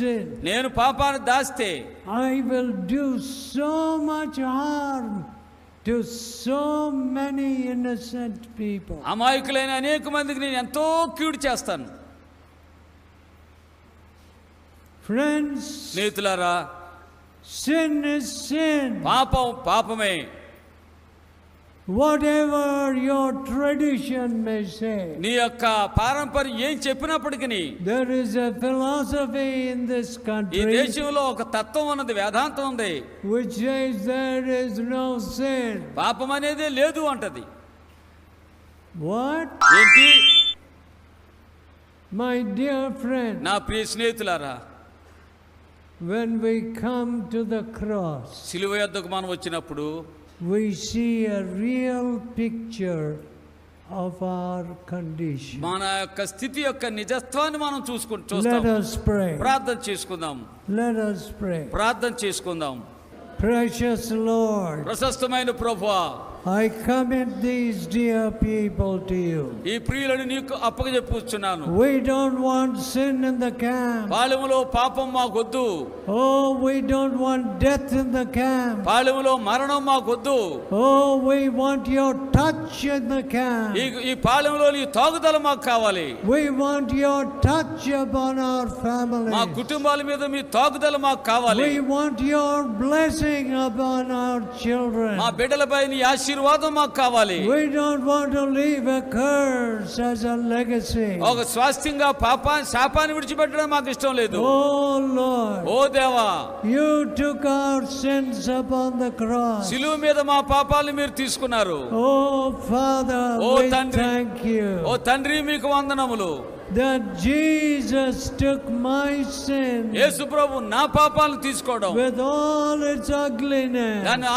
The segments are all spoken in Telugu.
sin, నేను పాపాన్ని దాస్తే I will do so much harm to so many innocent people. అమాయకులైన అనేక మందికి నేను ఎంతో కీడు చేస్తాను Friends, స్నేహితులారా sin is sin. పాపం పాపమే Whatever your tradition may say, నీ యొక్క పారంపర్యం ఏం చెప్పినప్పటికీ there is a philosophy in this ఈ country దేశంలో ఒక తత్వం ఉన్నది వేదాంతం ఉంది which says there is no sin. పాపం అనేది లేదు అంటది What? ఏంటి My dear friend, నా ప్రియ స్నేహితులారా when we come to the cross, సిలువ యొద్దకు మనం వచ్చినప్పుడు we see a real picture of our condition. మన యొక్క స్థితి యొక్క నిజత్వాన్ని మనం చూసుకుంటూ Let చూస్తాం us pray. ప్రార్థన చేసుకుందాం Let us pray. ప్రార్థన చేసుకుందాం Precious Lord, ప్రశస్తమైన ప్రభువా I commit these dear people to you. ఈ ప్రియులను నీకు అప్పగజెప్పుచున్నాను We don't want sin in the camp. పాలెములో పాపం మాకొద్దు Oh, we don't want death in the camp. పాలెములో మరణం మాకొద్దు Oh, we want your touch in the camp. ఈ ఈ పాలెంలో నీ తాగుదల మాకు కావాలి We want your touch upon our మా families. కుటుంబాల మీద మీ తాగుదల మాకు కావాలి We want your blessing upon our children. మా బిడ్డలపై నీ ఆశీర్వాదం ఆశీర్వాదం మాకు కావాలి. We don't want leave a curse as a ఒక స్వాస్థ్యంగా పాప శాపాన్ని విడిచిపెట్టడం మాకు ఇష్టం లేదు. ఓ ఓ దేవా. You took our sins the cross సిలువ మీద మా పాపాలు మీరు తీసుకున్నారు. ఓ ఫాదర్ ఓ తండ్రి. థాంక్యూ ఓ తండ్రి మీకు వందనములు. That Jesus took my sin యేసు ప్రభు నా పాపాలను తీసుకోవడం with all its ugliness, దాని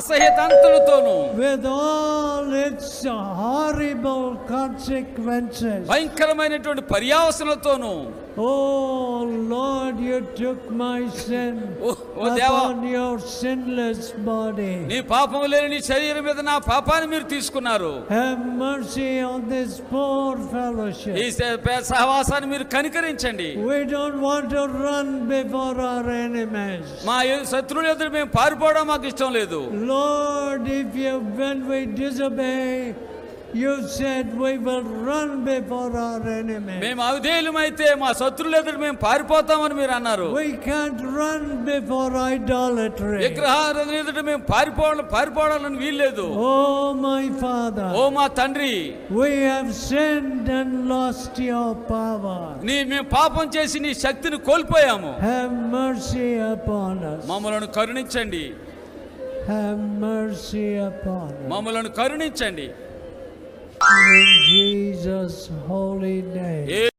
అసహ్యతంతులతోనూ with all its horrible consequences. భయంకరమైనటువంటి పర్యావసనలతోనూ Oh Lord, you took my sin నీ పాపం లేని నీ శరీరం మీద నా పాపాన్ని మీరు తీసుకున్నారు. సహవాసాన్ని మీరు కనికరించండి. మా శత్రువుల ఎదురు మేము పారిపోవడం మాకు ఇష్టం లేదు. Lord if you when why this you said we will run before our enemy మేము అవిధేయులమైతే మా శత్రుల ఎదురు మేము పారిపోతాం అని మీరు అన్నారు. We can't run before idolatry విగ్రహారాధన ఎదురు మేము పారిపోవాలి పారిపోవాలని వీల్లేదు. ఓ మై ఫాదర్ ఓ మా తండ్రి we have sinned and lost your power నీ మేము పాపం చేసి నీ శక్తిని కోల్పోయాము. Have mercy upon us. మమ్మల్ని కరుణించండి. Have mercy upon us. మమ్మల్ని కరుణించండి. In Jesus' holy name.